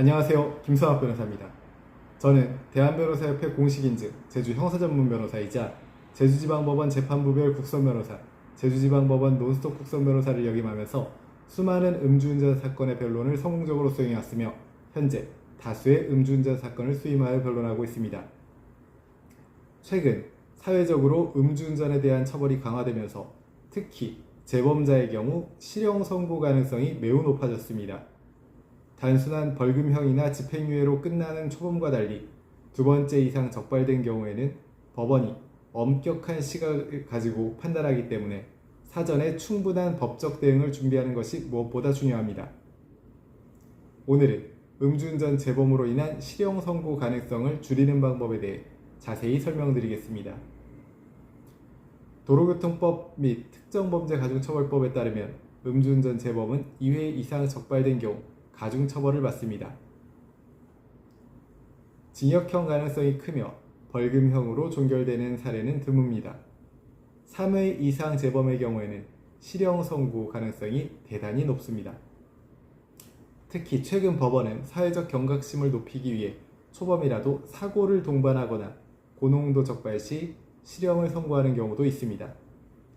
안녕하세요. 김선학 변호사입니다. 저는 대한변호사협회 공식인증 제주 형사전문 변호사이자 제주지방법원 재판부별 국선변호사, 제주지방법원 논스톱 국선변호사를 역임하면서 수많은 음주운전 사건의 변론을 성공적으로 수행해왔으며 현재 다수의 음주운전 사건을 수임하여 변론하고 있습니다. 최근 사회적으로 음주운전에 대한 처벌이 강화되면서 특히 재범자의 경우 실형 선고 가능성이 매우 높아졌습니다. 단순한 벌금형이나 집행유예로 끝나는 초범과 달리 두 번째 이상 적발된 경우에는 법원이 엄격한 시각을 가지고 판단하기 때문에 사전에 충분한 법적 대응을 준비하는 것이 무엇보다 중요합니다. 오늘은 음주운전 재범으로 인한 실형 선고 가능성을 줄이는 방법에 대해 자세히 설명드리겠습니다. 도로교통법 및 특정범죄 가중처벌법에 따르면 음주운전 재범은 2회 이상 적발된 경우 가중 처벌을 받습니다. 징역형 가능성이 크며 벌금형으로 종결되는 사례는 드뭅니다. 3회 이상 재범의 경우에는 실형 선고 가능성이 대단히 높습니다. 특히 최근 법원은 사회적 경각심을 높이기 위해 초범이라도 사고를 동반하거나 고농도 적발 시 실형을 선고하는 경우도 있습니다.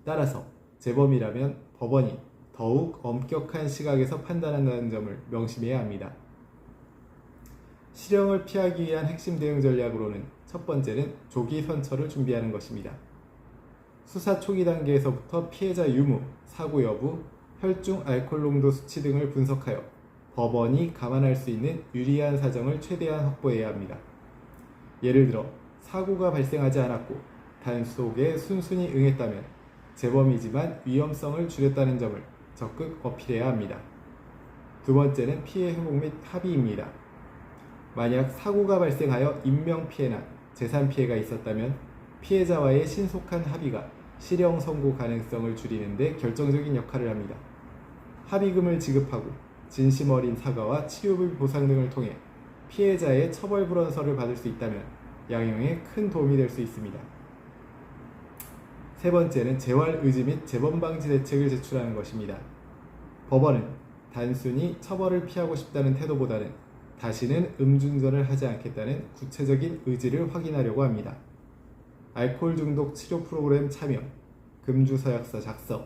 따라서 재범이라면 법원이 더욱 엄격한 시각에서 판단한다는 점을 명심해야 합니다. 실형을 피하기 위한 핵심 대응 전략으로는 첫 번째는 조기 선처를 준비하는 것입니다. 수사 초기 단계에서부터 피해자 유무, 사고 여부, 혈중 알코올 농도 수치 등을 분석하여 법원이 감안할 수 있는 유리한 사정을 최대한 확보해야 합니다. 예를 들어 사고가 발생하지 않았고 단속에 순순히 응했다면 재범이지만 위험성을 줄였다는 점을 적극 어필해야 합니다. 두 번째는 피해 회복 및 합의입니다. 만약 사고가 발생하여 인명 피해나 재산 피해가 있었다면 피해자와의 신속한 합의가 실형 선고 가능성을 줄이는데 결정적인 역할을 합니다. 합의금을 지급하고 진심 어린 사과와 치료비 보상 등을 통해 피해자의 처벌 불원서를 받을 수 있다면 양형에 큰 도움이 될 수 있습니다. 세 번째는 재활 의지 및 재범 방지 대책을 제출하는 것입니다. 법원은 단순히 처벌을 피하고 싶다는 태도보다는 다시는 음주운전을 하지 않겠다는 구체적인 의지를 확인하려고 합니다. 알코올 중독 치료 프로그램 참여, 금주 서약서 작성,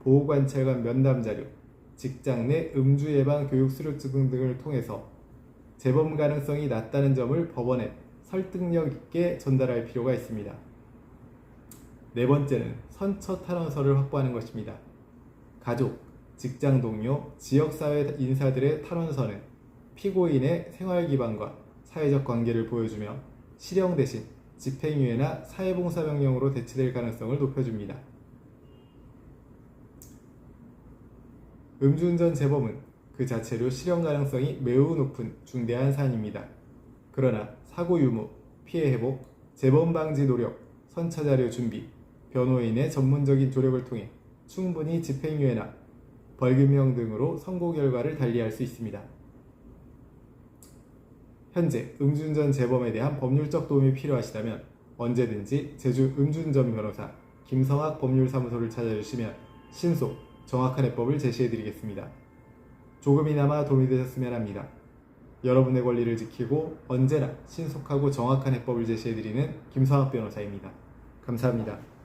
보호관찰관 면담 자료, 직장 내 음주 예방 교육 수료증 등을 통해서 재범 가능성이 낮다는 점을 법원에 설득력 있게 전달할 필요가 있습니다. 네 번째는 선처 탄원서를 확보하는 것입니다. 가족, 직장 동료, 지역사회 인사들의 탄원서는 피고인의 생활 기반과 사회적 관계를 보여주며 실형 대신 집행유예나 사회봉사명령으로 대체될 가능성을 높여줍니다. 음주운전 재범은 그 자체로 실형 가능성이 매우 높은 중대한 사안입니다. 그러나 사고 유무, 피해 회복, 재범 방지 노력, 선처 자료 준비, 변호인의 전문적인 조력을 통해 충분히 집행유예나 벌금형 등으로 선고 결과를 달리할 수 있습니다. 현재 음주운전 재범에 대한 법률적 도움이 필요하시다면 언제든지 제주 음주운전 변호사 김성학 법률사무소를 찾아주시면 신속, 정확한 해법을 제시해드리겠습니다. 조금이나마 도움이 되셨으면 합니다. 여러분의 권리를 지키고 언제나 신속하고 정확한 해법을 제시해드리는 김성학 변호사입니다. 감사합니다.